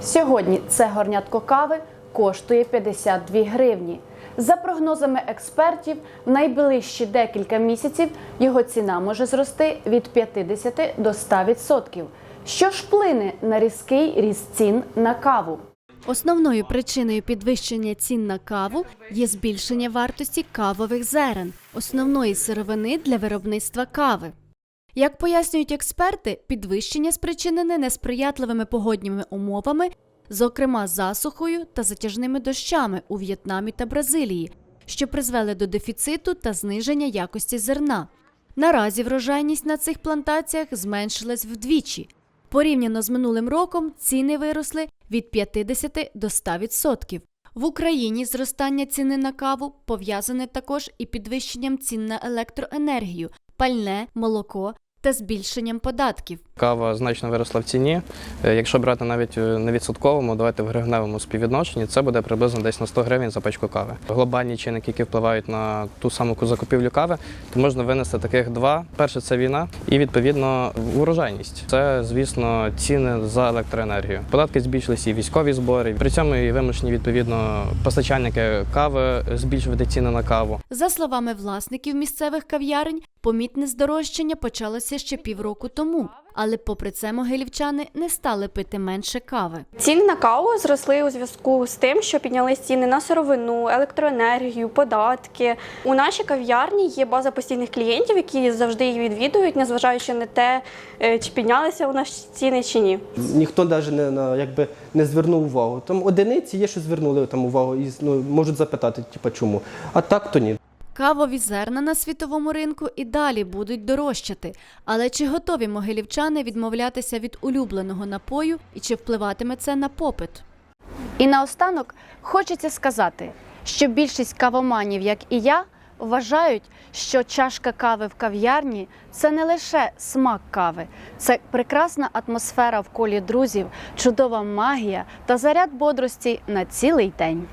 Сьогодні це горнятко кави коштує 52 гривні. За прогнозами експертів, в найближчі декілька місяців його ціна може зрости від 50 до 100%. Що ж вплине на різкий ріст цін на каву? Основною причиною підвищення цін на каву є збільшення вартості кавових зерен, основної сировини для виробництва кави. Як пояснюють експерти, підвищення спричинене несприятливими погодніми умовами, зокрема засухою та затяжними дощами у В'єтнамі та Бразилії, що призвели до дефіциту та зниження якості зерна. Наразі врожайність на цих плантаціях зменшилась вдвічі. Порівняно з минулим роком ціни виросли від 50 до 100%. В Україні зростання ціни на каву пов'язане також і підвищенням цін на електроенергію, пальне, молоко та збільшенням податків. Кава значно виросла в ціні. Е, Якщо брати навіть е, на відсотковому, давайте в гривневому співвідношенні, це буде приблизно десь на 100 гривень за пачку кави. Глобальні чинники, які впливають на ту саму закупівлю кави, то можна винести таких два. Перше це війна і відповідно урожайність. Це, звісно, ціни за електроенергію. Податки збільшилися і військові збори. При цьому і вимушені відповідно постачальники кави збільшувати ціни на каву. За словами власників місцевих кав'ярень, помітне здорожчання почалося ще півроку тому. Але попри це могилівчани не стали пити менше кави. Ціни на каву зросли у зв'язку з тим, що піднялись ціни на сировину, електроенергію, податки. У нашій кав'ярні є база постійних клієнтів, які завжди її відвідують, незважаючи на те, е, чи піднялися у нас ціни чи ні. Ніхто навіть не на якби не звернув увагу. Там одиниці є, що звернули там увагу і ну, можуть запитати, типу, чому. А так то ні. Кавові зерна на світовому ринку і далі будуть дорожчати. Але чи готові могилівчани відмовлятися від улюбленого напою і чи впливатиме це на попит? І наостанок хочеться сказати, що більшість кавоманів, як і я, вважають, що чашка кави в кав'ярні це не лише смак кави, це прекрасна атмосфера в колі друзів, чудова магія та заряд бодрості на цілий день.